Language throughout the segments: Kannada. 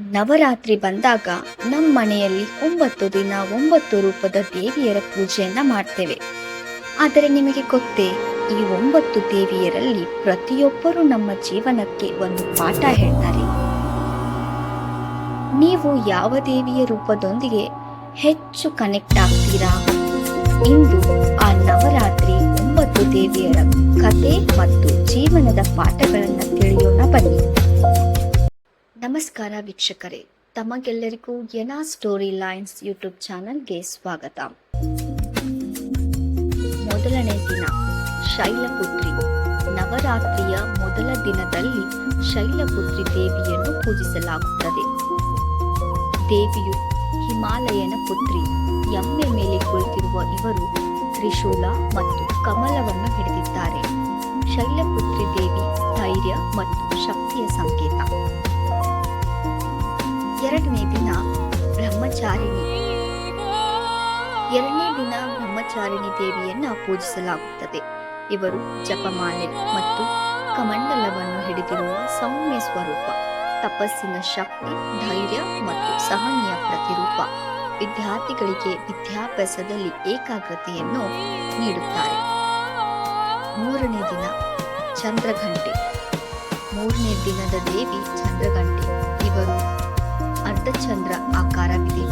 ನವರಾತ್ರಿ ಬಂದಾಗ ನಮ್ಮ ಮನೆಯಲ್ಲಿ ಒಂಬತ್ತು ದಿನ ಒಂಬತ್ತು ರೂಪದ ದೇವಿಯರ ಪೂಜೆಯನ್ನ ಮಾಡ್ತೇವೆ. ಆದರೆ ನಿಮಗೆ ಗೊತ್ತೇ, ಈ ಒಂಬತ್ತು ದೇವಿಯರಲ್ಲಿ ಪ್ರತಿಯೊಬ್ಬರು ನಮ್ಮ ಜೀವನಕ್ಕೆ ಒಂದು ಪಾಠ ಹೇಳ್ತಾರೆ. ನೀವು ಯಾವ ದೇವಿಯ ರೂಪದೊಂದಿಗೆ ಹೆಚ್ಚು ಕನೆಕ್ಟ್ ಆಗ್ತೀರಾ? ಇಂದು ಆ ನವರಾತ್ರಿ ಒಂಬತ್ತು ದೇವಿಯರ ಕತೆ ಮತ್ತು ಜೀವನದ ಪಾಠಗಳನ್ನು ತಿಳಿಯೋಣ ಬನ್ನಿ. ನಮಸ್ಕಾರ ವೀಕ್ಷಕರೇ, ತಮಗೆಲ್ಲರಿಗೂ ಎನಾ ಸ್ಟೋರಿ ಲೈನ್ಸ್ ಯೂಟ್ಯೂಬ್ ಚಾನಲ್ಗೆ ಸ್ವಾಗತ. ಮೊದಲನೇ ದಿನ, ಶೈಲಪುತ್ರಿ. ನವರಾತ್ರಿಯ ಮೊದಲ ದಿನದಲ್ಲಿ ಶೈಲಪುತ್ರಿ ದೇವಿಯನ್ನು ಪೂಜಿಸಲಾಗುತ್ತದೆ. ದೇವಿಯು ಹಿಮಾಲಯನ ಪುತ್ರಿ, ಎಮ್ಮೆ ಮೇಲೆ ಕುಳಿತಿರುವ ಇವರು ತ್ರಿಶೂಲ ಮತ್ತು ಕಮಲವನ್ನು ಹಿಡಿದಿದ್ದಾರೆ. ಶೈಲಪುತ್ರಿ ದೇವಿ ಧೈರ್ಯ ಮತ್ತು ಶಕ್ತಿಯ ಸಂಕೇತ. ಎರಡನೇ ದಿನ ಬ್ರಹ್ಮಚಾರಿಣಿ. ಎರಡನೇ ದಿನ ಬ್ರಹ್ಮಚಾರಿಣಿ ದೇವಿಯನ್ನ ಪೂಜಿಸಲಾಗುತ್ತದೆ. ಇವರು ಜಪಮಾಲೆ ಮತ್ತು ಕಮಂಡಲವನ್ನು ಹಿಡಿದಿರುವ ಸೌಮ್ಯ ಸ್ವರೂಪ, ತಪಸ್ಸಿನ ಶಕ್ತಿ, ಧೈರ್ಯ ಮತ್ತು ಸಹನೀಯ ಪ್ರತಿರೂಪ, ವಿದ್ಯಾರ್ಥಿಗಳಿಗೆ ವಿದ್ಯಾಭ್ಯಾಸದಲ್ಲಿ ಏಕಾಗ್ರತೆಯನ್ನು ನೀಡುತ್ತಾರೆ. ಮೂರನೇ ದಿನ ಚಂದ್ರಘಂಟೆ. ಮೂರನೇ ದಿನದ ದೇವಿ ಚಂದ್ರಘಂಟೆ. ಇವರು ಅರ್ಧಚಂದ್ರ ಆಕಾರವಿದೆ.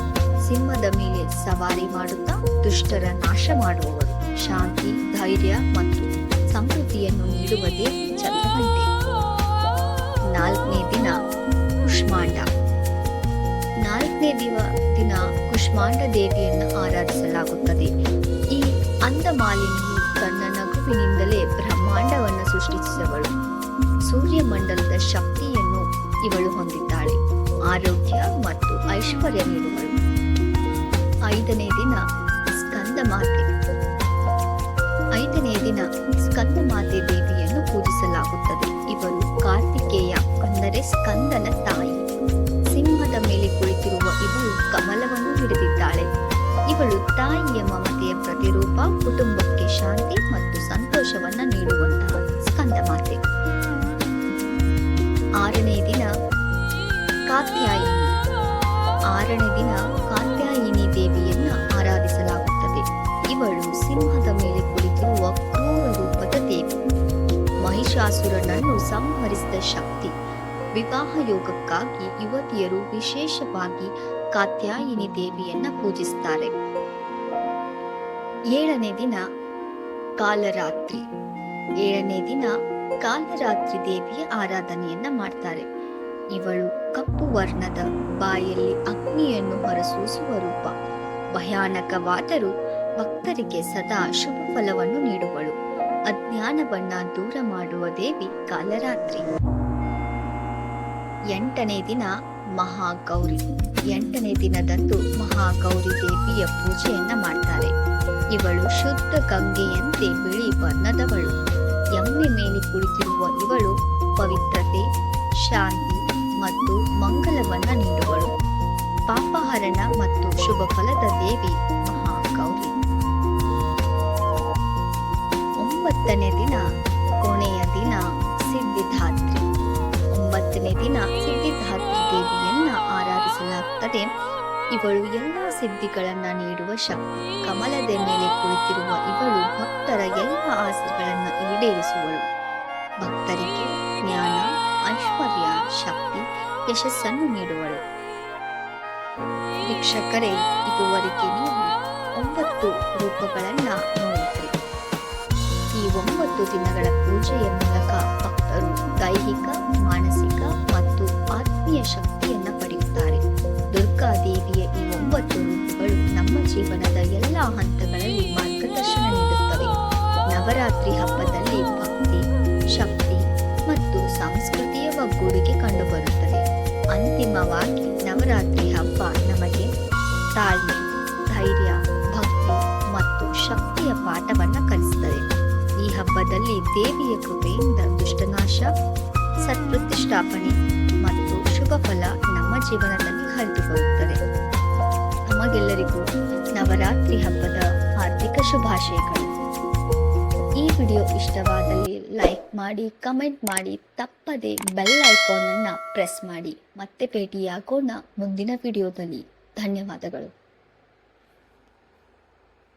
ಸಿಂಹದ ಮೇಲೆ ಸವಾರಿ ಮಾಡುತ್ತಾ ದುಷ್ಟರ ನಾಶ ಮಾಡುವವರು. ಶಾಂತಿ, ಧೈರ್ಯ ಮತ್ತು ಸಮೃದ್ಧಿಯನ್ನು ನೀಡುವ ಚಂದ್ರಗಂಟೆ ನಾಲ್ಕನೇ ದಿನ ಕುಷ್ಮಾಂಡ. ನಾಲ್ಕನೇ ದಿವ ದಿನ ಕುಷ್ಮಾಂಡ ದೇವಿಯನ್ನು ಆರಾಧಿಸಲಾಗುತ್ತದೆ. ಈ ಅಂದಮಾಲಿನಿಯು ತನ್ನ ನಗುವಿನಿಂದಲೇ ಬ್ರಹ್ಮಾಂಡವನ್ನು ಸೃಷ್ಟಿಸಿದವಳು. ಸೂರ್ಯಮಂಡಲದ ಶಕ್ತಿಯನ್ನು ಇವಳು ಹೊಂದಿದ್ದಾಳೆ. ಆರೋಗ್ಯ ಮತ್ತು ಐಶ್ವರ್ಯ ನೀಡುವರು ಐದನೇ ದಿನ ಸ್ಕಂದ ಮಾತೆ. ಐದನೇ ದಿನ ಸ್ಕಂದ ಮಾತೆ ದೇವಿಯನ್ನು ಪೂಜಿಸಲಾಗುತ್ತದೆ. ಇವರು ಕಾರ್ತಿಕೇಯ ಅಂದರೆ ಸ್ಕಂದನ ತಾಯಿ. ಸಿಂಹದ ಮೇಲೆ ಕುಳಿತಿರುವ ಇವಳು ಕಮಲವನ್ನು ಹಿಡಿದಿದ್ದಾಳೆ. ಇವಳು ತಾಯಿಯ ಮಮತೆಯ ಪ್ರತಿರೂಪ, ಕುಟುಂಬಕ್ಕೆ ಶಾಂತಿ ಮತ್ತು ಸಂತೋಷವನ್ನ ಮಹಿಷಾಸುರನನ್ನು ಸಂಹರಿಸಿದ ಶಕ್ತಿ. ವಿವಾಹ ಯೋಗಕ್ಕಾಗಿ ಯುವತಿಯರು ವಿಶೇಷವಾಗಿ ಕಾತ್ಯಾಯಿನಿ ದೇವಿಯನ್ನ ಪೂಜಿಸ್ತಾರೆ. ಏಳನೇ ದಿನ ಕಾಲರಾತ್ರಿ. ಏಳನೇ ದಿನ ಕಾಲರಾತ್ರಿ ದೇವಿಯ ಆರಾಧನೆಯನ್ನ ಮಾಡ್ತಾರೆ. ಇವಳು ಕಪ್ಪು ವರ್ಣದ ಬಾಯಲ್ಲಿ ಅಗ್ನಿಯನ್ನು ಹೊರಸೂಸುವ ರೂಪ. ಭಯಾನಕವಾದರೂ ಭಕ್ತರಿಗೆ ಸದಾ ಶುಭ ಫಲವನ್ನು ನೀಡುವಳು. ಅಜ್ಞಾನವನ್ನ ದೂರ ಮಾಡುವ ದೇವಿ ಕಾಲರಾತ್ರಿ. ಎಂಟನೇ ದಿನ ಮಹಾಗೌರಿ. ಎಂಟನೇ ದಿನದಂದು ಮಹಾಗೌರಿ ದೇವಿಯ ಪೂಜೆಯನ್ನ ಮಾಡ್ತಾರೆ. ಇವಳು ಶುದ್ಧ ಗಂಗೆಯಂತೆ ಬಿಳಿ ವರ್ಣದವಳು. ಎಮ್ಮೆ ಮೇಲೆ ಕುಳಿತಿರುವ ಇವಳು ಪವಿತ್ರತೆ, ಶಾಂತಿ ಮತ್ತು ಮಂಗಲವನ್ನ ನೀಡುವಳು. ಪಾಪಹರಣ ಮತ್ತು ಶುಭ ಫಲದ ದೇವಿ ಒಂಬತ್ತನೇ ದಿನ, ಕೊನೆಯ ದಿನ ಸಿದ್ಧಿಧಾತ್ರಿ ಒಂಬತ್ತನೇ ದಿನ ಸಿದ್ಧಿಧಾತ್ರಿ ದೇವಿಯನ್ನ ಆರಾಧಿಸಲಾಗುತ್ತದೆ ಇವಳು ಎಲ್ಲ ಸಿದ್ಧಿಗಳನ್ನ ನೀಡುವ ಶಕ್ತಿ, ಕಮಲದ ಮೇಲೆ ಕುಳಿತಿರುವ ಇವಳು ಭಕ್ತರ ಎಲ್ಲ ಆಸೆಗಳನ್ನು ಈಡೇರಿಸುವಳು. ಭಕ್ತರಿಗೆ ಜ್ಞಾನ, ಐಶ್ವರ್ಯ, ಶಕ್ತಿ, ಯಶಸ್ಸನ್ನು ನೀಡುವಳು. ವೀಕ್ಷಕರೇ, ಇದುವರೆಗೆ ನೀವು ಒಂಬತ್ತು ರೂಪಗಳನ್ನು ನೋಡಿದ್ರಿ. ಒಂಬತ್ತು ದಿನಗಳ ಪೂಜೆಯ ಮೂಲಕ ಭಕ್ತರು ದೈಹಿಕ, ಮಾನಸಿಕ ಮತ್ತು ಆತ್ಮೀಯ ಶಕ್ತಿಯನ್ನ ಪಡೆಯುತ್ತಾರೆ. ದುರ್ಗಾದೇವಿಯ ಈ ಒಂಬತ್ತು ರೂಪಗಳು ನಮ್ಮ ಜೀವನದ ಎಲ್ಲ ಹಂತಗಳಲ್ಲಿ ಮಾರ್ಗದರ್ಶನ ನೀಡುತ್ತವೆ. ನವರಾತ್ರಿ ಹಬ್ಬದಲ್ಲಿ ಭಕ್ತಿ, ಶಕ್ತಿ ಮತ್ತು ಸಂಸ್ಕೃತಿಯ ಒಗ್ಗೂಡಿಗೆ ಕಂಡುಬರುತ್ತದೆ. ಅಂತಿಮವಾಗಿ ನವರಾತ್ರಿ ಹಬ್ಬ ನಮಗೆ ತಾಳ್ಮೆ, ಧೈರ್ಯ, ಭಕ್ತಿ ಮತ್ತು ಶಕ್ತಿಯ ಪಾಠವನ್ನು ಕಲಿಸುತ್ತದೆ. ಈ ದೇವಿಯ ಕೃಪೆಯಿಂದ ದುಷ್ಟನಾಶ, ಸತ್ಪ್ರತಿಷ್ಠಾಪನೆ ಮತ್ತು ಶುಭ ಫಲ ನಮ್ಮ ಜೀವನದಲ್ಲಿ ಹರಿದುಕೊಳ್ಳುತ್ತದೆ. ನಮಗೆಲ್ಲರಿಗೂ ನವರಾತ್ರಿ ಹಬ್ಬದ ಹಾರ್ದಿಕ ಶುಭಾಶಯಗಳು. ಈ ವಿಡಿಯೋ ಇಷ್ಟವಾದಲ್ಲಿ ಲೈಕ್ ಮಾಡಿ, ಕಮೆಂಟ್ ಮಾಡಿ, ತಪ್ಪದೆ ಬೆಲ್ ಐಕಾನ್ ಅನ್ನು ಪ್ರೆಸ್ ಮಾಡಿ. ಮತ್ತೆ ಭೇಟಿಯಾಗೋಣ ಮುಂದಿನ ವಿಡಿಯೋದಲ್ಲಿ. ಧನ್ಯವಾದಗಳು.